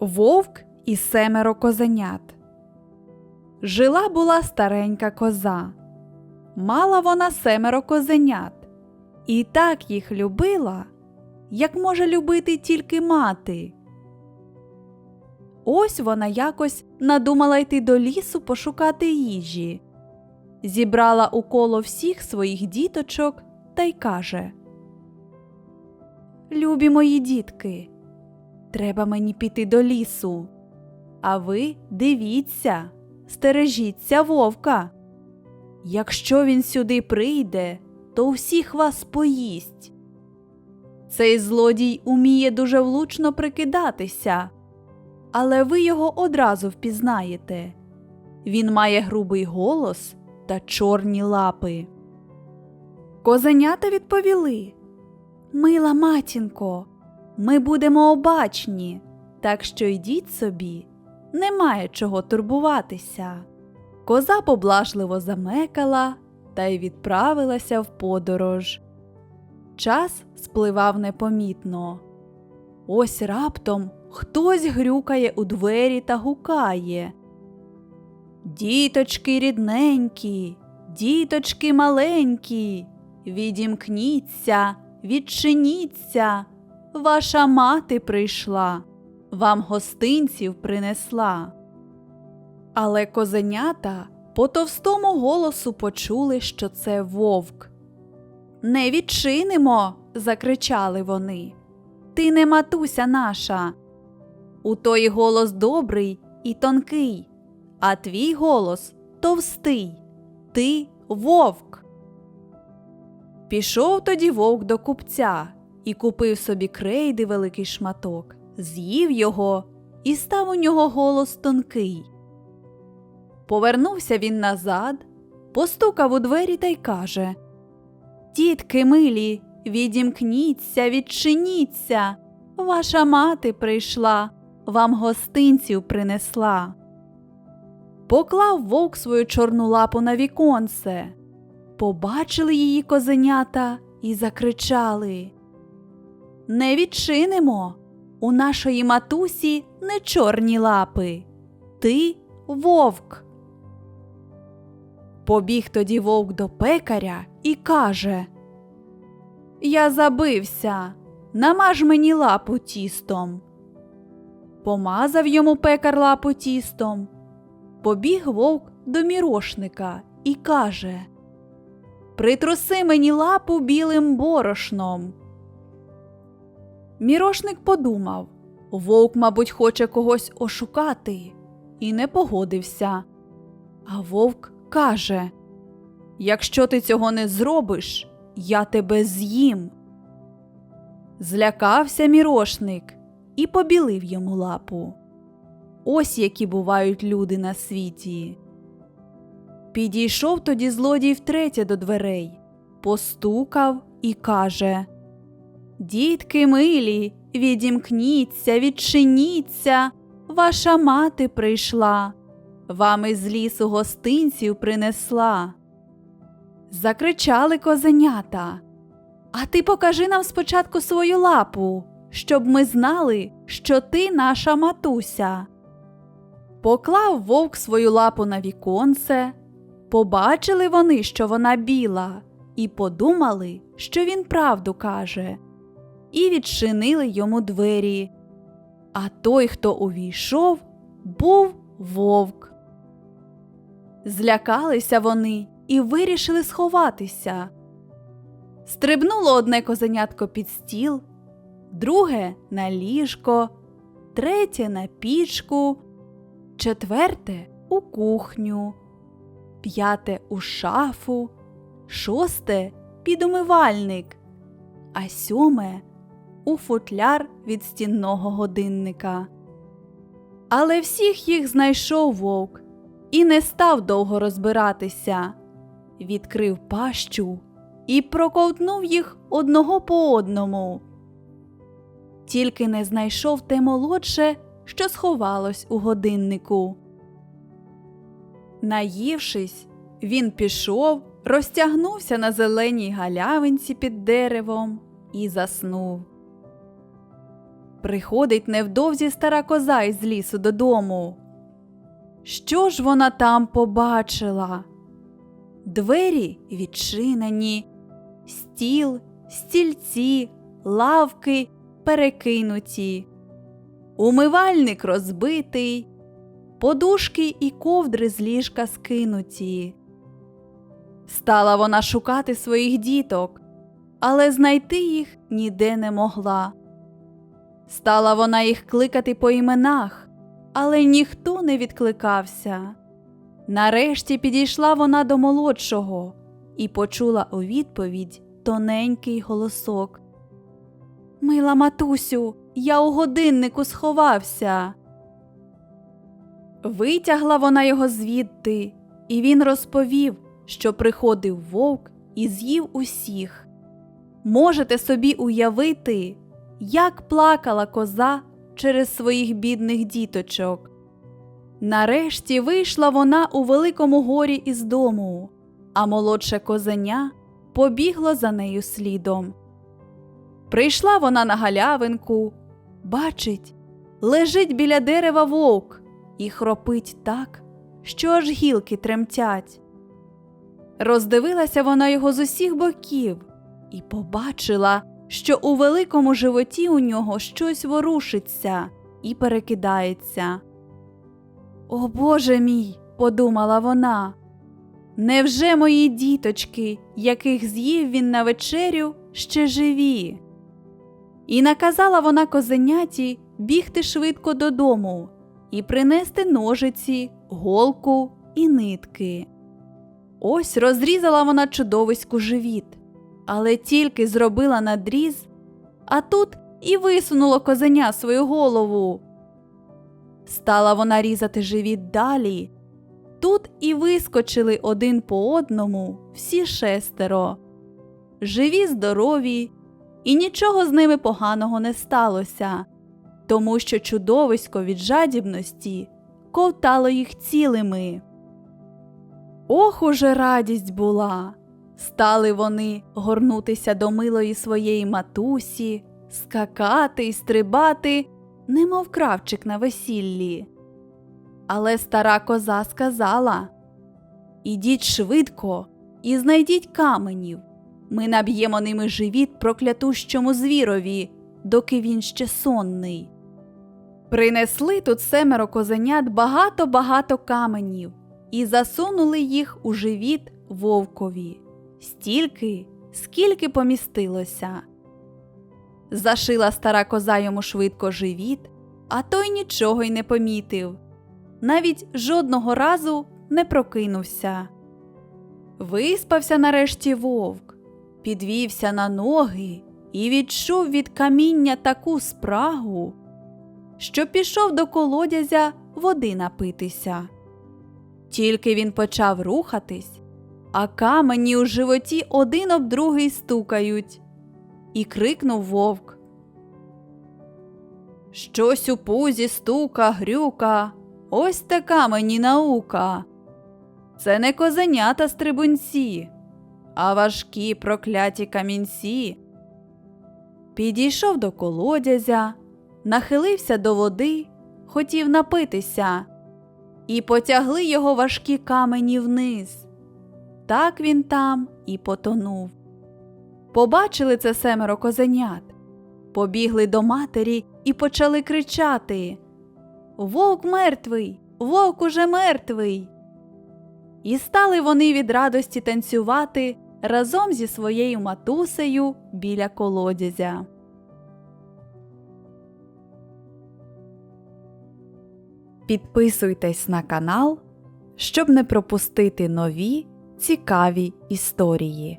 Вовк і семеро козенят. Жила була старенька коза. Мала вона семеро козенят, і так їх любила, як може любити тільки мати. Ось вона якось надумала йти до лісу пошукати їжі. Зібрала у коло всіх своїх діточок та й каже Любі мої дітки, треба мені піти до лісу. А ви дивіться, стережіться вовка. Якщо він сюди прийде, то всіх вас поїсть. Цей злодій уміє дуже влучно прикидатися, але ви його одразу впізнаєте. Він має грубий голос та чорні лапи. Козенята відповіли Мила матінко, ми будемо обачні, так що йдіть собі, немає чого турбуватися. Коза поблажливо замекала та й відправилася в подорож. Час спливав непомітно. Ось раптом хтось грюкає у двері та гукає. Діточки рідненькі, діточки маленькі, відімкніться, відчиніться, ваша мати прийшла, вам гостинців принесла. Але козенята по товстому голосу почули, що це вовк. Не відчинимо. закричали вони. Ти не матуся наша. У той голос добрий і тонкий, а твій голос товстий. Ти вовк. Пішов тоді вовк до купця і купив собі крейди великий шматок, з'їв його і став у нього голос тонкий. Повернувся він назад, постукав у двері та й каже Тітки милі, відімкніться, відчиніться. Ваша мати прийшла, вам гостинців принесла. Поклав вовк свою чорну лапу на віконце. Побачили її козенята і закричали Не відчинимо. У нашої матусі не чорні лапи. Ти вовк. Побіг тоді вовк до пекаря і каже Я забився, намаж мені лапу тістом. Помазав йому пекар лапу тістом. Побіг вовк до мірошника і каже Притруси мені лапу білим борошном. Мірошник подумав Вовк, мабуть, хоче когось ошукати, і не погодився. А вовк каже Якщо ти цього не зробиш, я тебе з'їм. Злякався мірошник і побілив йому лапу. Ось які бувають люди на світі. Підійшов тоді злодій втретє до дверей, постукав і каже Дітки милі, відімкніться, відчиніться, ваша мати прийшла, вам із лісу гостинців принесла. Закричали козенята. А ти покажи нам спочатку свою лапу, щоб ми знали, що ти наша матуся. Поклав вовк свою лапу на віконце, побачили вони, що вона біла, і подумали, що він правду каже, і відчинили йому двері. А той, хто увійшов, був вовк. Злякалися вони і вирішили сховатися. Стрибнуло одне козенятко під стіл, друге на ліжко, третє на пічку, четверте у кухню, п'яте у шафу, шосте під умивальник, а сьоме у футляр від стінного годинника. Але всіх їх знайшов вовк і не став довго розбиратися. Відкрив пащу і проковтнув їх одного по одному. Тільки не знайшов те молодше, що сховалось у годиннику. Наївшись, він пішов, розтягнувся на зеленій галявинці під деревом і заснув. Приходить невдовзі стара коза із лісу додому. Що ж вона там побачила? Двері відчинені, стіл, стільці, лавки перекинуті, умивальник розбитий, подушки і ковдри з ліжка скинуті. Стала вона шукати своїх діток, але знайти їх ніде не могла. Стала вона їх кликати по іменах, але ніхто не відкликався. Нарешті підійшла вона до молодшого і почула у відповідь тоненький голосок. Мила матусю, я у годиннику сховався. Витягла вона його звідти, і він розповів, що приходив вовк і з'їв усіх. Можете собі уявити, як плакала коза через своїх бідних діточок. Нарешті вийшла вона у великому горі із дому, а молодше козеня побігло за нею слідом. Прийшла вона на галявинку, бачить, лежить біля дерева вовк і хропить так, що аж гілки тремтять. Роздивилася вона його з усіх боків і побачила, що у великому животі у нього щось ворушиться і перекидається. О Боже мій, подумала вона. Невже мої діточки, яких з'їв він на вечерю, ще живі? І наказала вона козеняті бігти швидко додому і принести ножиці, голку і нитки. Ось розрізала вона чудовиську живіт, але тільки зробила надріз, а тут і висунуло козеня свою голову. Стала вона різати живіт далі. Тут і вискочили один по одному всі шестеро. Живі, здорові, і нічого з ними поганого не сталося, тому що чудовисько від жадібності ковтало їх цілими. Ох, уже радість була. Стали вони горнутися до милої своєї матусі, скакати й стрибати, немов кравчик на весіллі. Але стара коза сказала Ідіть швидко і знайдіть каменів. Ми наб'ємо ними живіт проклятущому звірові, доки він ще сонний. Принесли тут семеро козенят багато багато каменів і засунули їх у живіт вовкові, стільки, скільки помістилося. Зашила стара коза йому швидко живіт, а той нічого й не помітив. Навіть жодного разу не прокинувся. Виспався нарешті вовк, підвівся на ноги і відчув від каміння таку спрагу, що пішов до колодязя води напитися. Тільки він почав рухатись, а камені у животі один об другий стукають, і крикнув вовк. Щось у пузі стука, грюка, ось така мені наука. Це не козенята стрибунці, а важкі прокляті камінці. Підійшов до колодязя, нахилився до води, хотів напитися, і потягли його важкі камені вниз. Так він там і потонув. Побачили це семеро козенят, побігли до матері і почали кричати Вовк мертвий, вовк уже мертвий. І стали вони від радості танцювати разом зі своєю матусею біля колодязя. Підписуйтесь на канал, щоб не пропустити нові цікаві історії.